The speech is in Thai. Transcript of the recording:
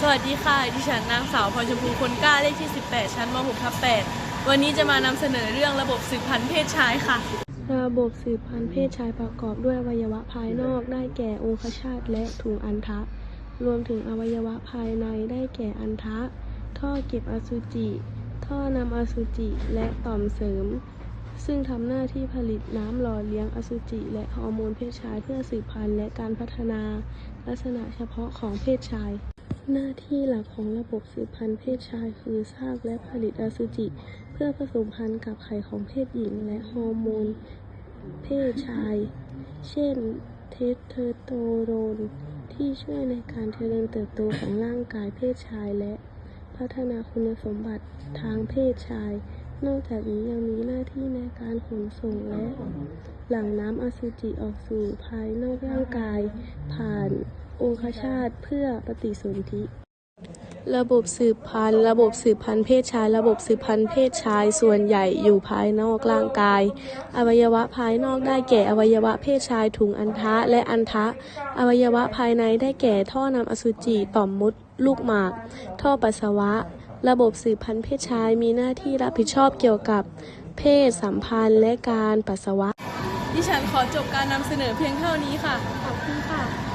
สวัสดีค่ะ ดิฉันนางสาวพรชมพูคนกล้าเลขที่ 18 ชั้นม .6 ทับ8วันนี้จะมานำเสนอเรื่องระบบสืบพันธุ์เพศชายค่ะ ระบบสืบพันธุ์เพศชายประกอบด้วยอวัยวะภายนอกได้แก่องคชาตและถุงอัณฑะรวมถึงอวัยวะภายในได้แก่อัณฑะท่อเก็บอสุจิ ท่อนำอสุจิและต่อมเสริม ซึ่งทำหน้าที่ผลิตน้ำหล่อเลี้ยงอสุจิและฮอร์โมนเพศชายเพื่อสืบพันธุ์และการพัฒนา ลักษณะเฉพาะของเพศชาย หน้าที่หลักของระบบสืบพันธุ์เพศชายคือสร้างและผลิตอสุจิ เพื่อผสมพันธุ์กับไข่ของเพศหญิงและฮอร์โมนเพศชาย เช่น เทสเทอโตโรน ที่ช่วยในการเจริญเติบโตของร่างกายเพศชายและพัฒนาคุณสมบัติทางเพศชาย นอกจากนี้ยังมีหน้าที่ในการขนส่งและหลั่งน้ำอสุจิออกสู่ภายนอกร่างกายผ่าน องคชาตเพื่อปฏิสนธิระบบสืบพันธุ์ ระบบสืบพันธุ์เพศชาย ระบบสืบพันธุ์เพศชายส่วนใหญ่อยู่ภายนอกร่างกาย อวัยวะภายนอกได้แก่อวัยวะเพศชายถุงอัณฑะและอัณฑะอวัยวะภายในได้แก่ท่อนำอสุจิต่อมมดลูกหมาก ท่อปัสสาวะ ระบบสืบพันธุ์เพศชายมีหน้าที่รับผิดชอบเกี่ยวกับ เพศสัมพันธ์และการปัสสาวะ ดิฉันขอจบการนำเสนอเพียงเท่านี้ค่ะ